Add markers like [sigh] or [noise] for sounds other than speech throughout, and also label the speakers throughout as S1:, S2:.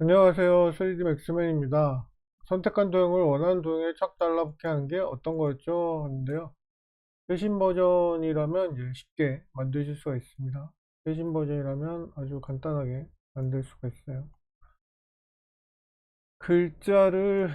S1: 안녕하세요. 3D 맥스맨입니다. 선택한 도형을 원하는 도형에 착 달라붙게 하는 게 어떤 거였죠? 하는데요. 최신 버전이라면 이제 쉽게 만드실 수가 있습니다. 최신 버전이라면 아주 간단하게 만들 수가 있어요. 글자를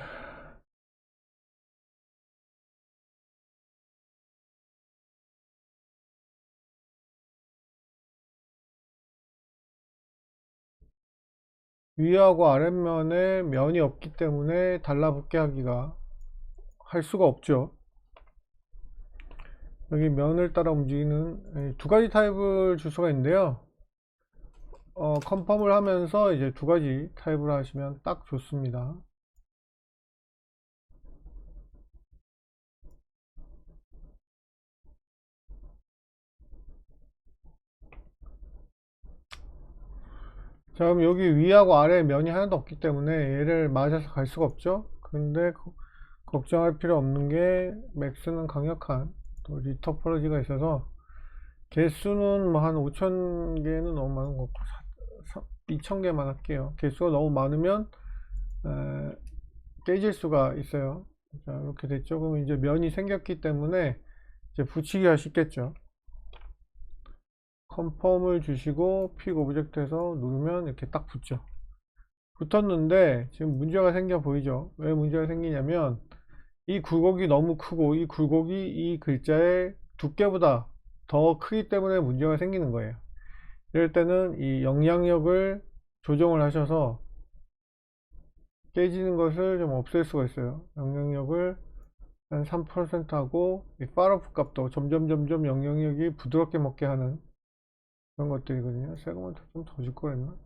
S1: 위하고 아랫면에 면이 없기 때문에 달라붙게 하기가 할 수가 없죠. 여기 면을 따라 움직이는 예, 두 가지 타입을 줄 수가 있는데요. 어, 컨펌을 하면서 이제 두 가지 타입을 하시면 딱 좋습니다. 자, 그럼 여기 위하고 아래 면이 하나도 없기 때문에 얘를 맞아서 갈 수가 없죠. 근데 거- 걱정할 필요 없는 게 맥스는 강력한 또 리터폴로지가 있어서 개수는 뭐 한 5,000개는 너무 많은 것 같고 2,000개만 할게요. 개수가 너무 많으면 에, 깨질 수가 있어요. 자, 이렇게 됐죠. 그럼 이제 면이 생겼기 때문에 이제 붙이기가 쉽겠죠. 컨펌을 주시고 픽 오브젝트에서 누르면 이렇게 딱 붙죠. 붙었는데 지금 문제가 생겨 보이죠? 왜 문제가 생기냐면 이 굴곡이 너무 크고 이 굴곡이 이 글자의 두께보다 더 크기 때문에 문제가 생기는 거예요. 이럴 때는 이 영향력을 조정을 하셔서 깨지는 것을 좀 없앨 수가 있어요. 영향력을 한 3% 하고 이 파러프 값도 점점 점점 영향력이 부드럽게 먹게 하는 그런 것들이거든요. 세그먼트 좀더 줄 거랬나?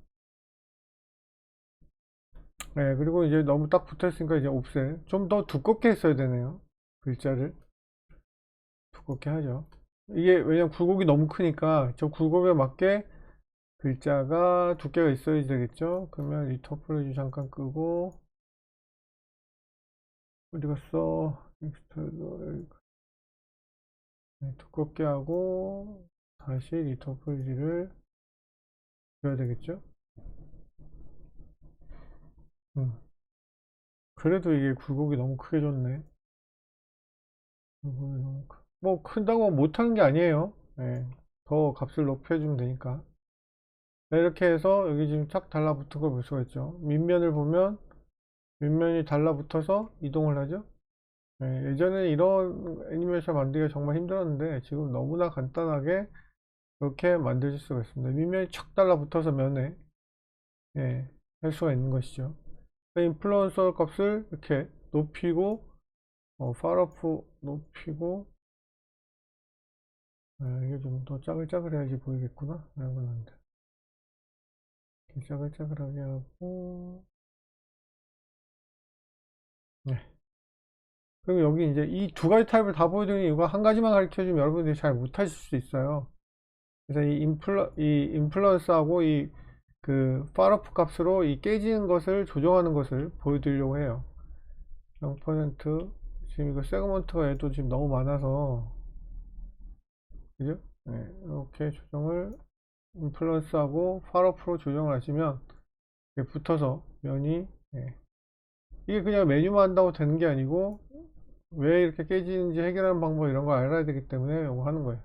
S1: 네, 그리고 이제 너무 딱 붙어 있으니까 이제 옵셋. 좀더 두껍게 했어야 되네요. 글자를. 두껍게 하죠. 이게 왜냐면 굴곡이 너무 크니까 저 굴곡에 맞게 글자가 두께가 있어야 되겠죠. 그러면 이 토폴로지 잠깐 끄고 어디 갔어? 엑스트루더 네, 두껍게 하고 다시 리터폴지를 줘야 되겠죠? 음. 그래도 이게 굴곡이 너무 크게 줬네. 뭐 큰다고 못하는 게 아니에요. 네, 더 값을 높여주면 되니까. 네, 이렇게 해서 여기 지금 착 달라붙은 걸 볼 수가 있죠. 밑면을 보면 밑면이 달라붙어서 이동을 하죠. 네, 예전에 이런 애니메이션 만들기가 정말 힘들었는데 지금 너무나 간단하게 이렇게 만드실 수가 있습니다. 밑면이 척 달라붙어서 면에 예, 할 수가 있는 것이죠. 인플루언서 값을 이렇게 높이고 어, 파러프 높이고 아, 이게 좀 더 짜글짜글해야지 보이겠구나. 돼. 이렇게 짜글짜글하게 하고 네. 그럼 여기 이제 이 두 가지 타입을 다 보여드리는 이유가 한 가지만 가르쳐 주면 여러분들이 잘 못하실 수 있어요. 그래서 이 인플러 이 인플루언스하고 이 그 파러프 값으로 이 깨지는 것을 조정하는 것을 보여드리려고 해요. 0% 지금 이거 세그먼트가 얘도 지금 너무 많아서 그죠? 네, 이렇게 조정을 인플루언스하고 파러프로 조정을 하시면 붙어서 면이 네. 이게 그냥 메뉴만 한다고 되는 게 아니고 왜 이렇게 깨지는지 해결하는 방법 이런 걸 알아야 되기 때문에 이거 하는 거예요.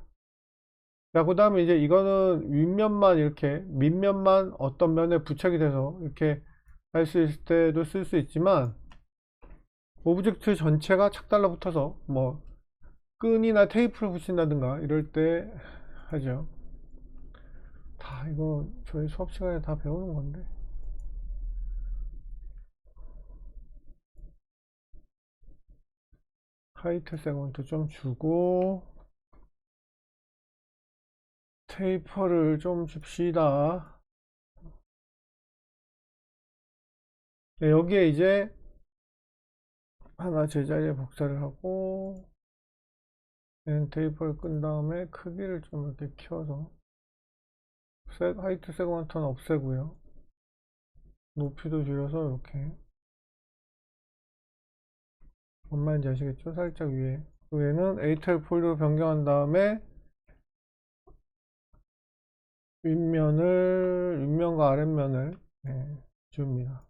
S1: 자, 그 다음에 이제 이거는 윗면만 이렇게, 밑면만 어떤 면에 부착이 돼서 이렇게 할 수 있을 때도 쓸 수 있지만, 오브젝트 전체가 착 달라붙어서 뭐, 끈이나 테이프를 붙인다든가 이럴 때 하죠. 다 이거 저희 수업 시간에 다 배우는 건데. 하이트 세그먼트 좀 주고, 테이퍼를 좀 줍시다. 네, 여기에 이제 하나 제자리에 복사를 하고 얘는 테이퍼를 끈 다음에 크기를 좀 이렇게 키워서 세, 하이트 세그먼트는 없애고요. 높이도 줄여서 이렇게 뭔 말인지 아시겠죠? 살짝 위에 위에는 에이텔 폴리로 변경한 다음에 윗면을 윗면과 아랫면을 네, 줍니다.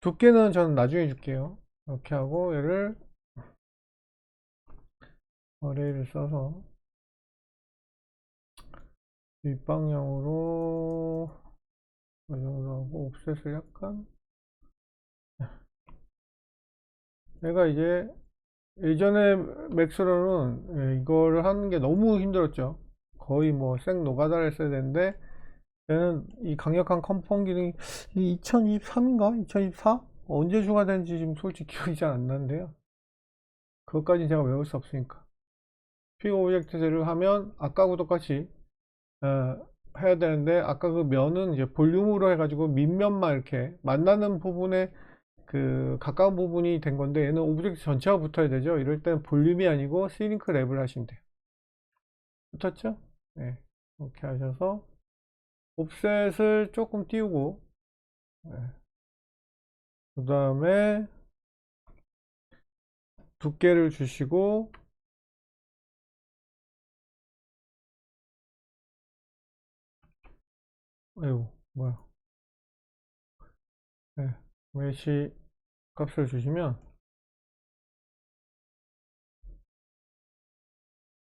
S1: 두께는 저는 나중에 줄게요. 이렇게 하고 얘를 어레이를 써서 윗방향으로 이 정도 하고 옵셋을 약간 내가 이제 예전에 맥스로는 예, 이거를 하는 게 너무 힘들었죠. 거의 뭐 생 노가다를 했어야 되는데 얘는 이 강력한 컴펌 기능이 2023인가? 2024? 언제 추가된지 지금 솔직히 [laughs] 기억이 잘 안 나는데요. 그것까지 제가 외울 수 없으니까. 픽 오브젝트를 하면 아까하고 똑같이 어, 해야 되는데 아까 그 면은 이제 볼륨으로 해가지고 밑면만 이렇게 만나는 부분에 그 가까운 부분이 된 건데 얘는 오브젝트 전체가 붙어야 되죠. 이럴 때는 볼륨이 아니고 시링크 랩을 하시면 돼요. 붙었죠? 네. 이렇게 하셔서 옵셋을 조금 띄우고 그 다음에 두께를 주시고 아이고 뭐야 네, 메시 값을 주시면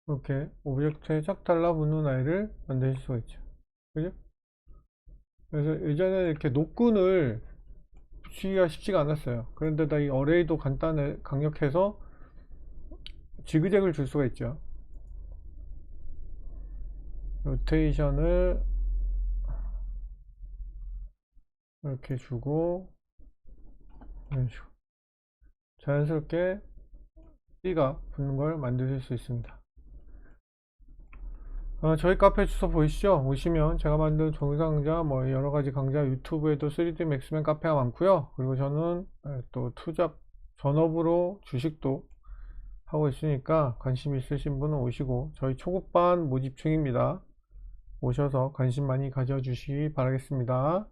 S1: 이렇게 오브젝트에 쫙 달라붙는 아이를 만드실 수가 있죠. 그죠? 그래서 예전에 이렇게 노끈을 붙이기가 쉽지가 않았어요. 그런데다 이 어레이도 간단해 강력해서 지그재그를 줄 수가 있죠. 로테이션을 이렇게 주고 이런 식으로. 자연스럽게 띠가 붙는 걸 만드실 수 있습니다 어, 저희 카페 주소 보이시죠? 오시면 제가 만든 동영상 강좌, 뭐 여러 가지 강좌, 유튜브에도 3D 맥스맨 카페가 많고요. 그리고 저는 예, 또 투잡 전업으로 주식도 하고 있으니까 관심 있으신 분은 오시고 저희 초급반 모집 중입니다. 오셔서 관심 많이 가져주시기 바라겠습니다.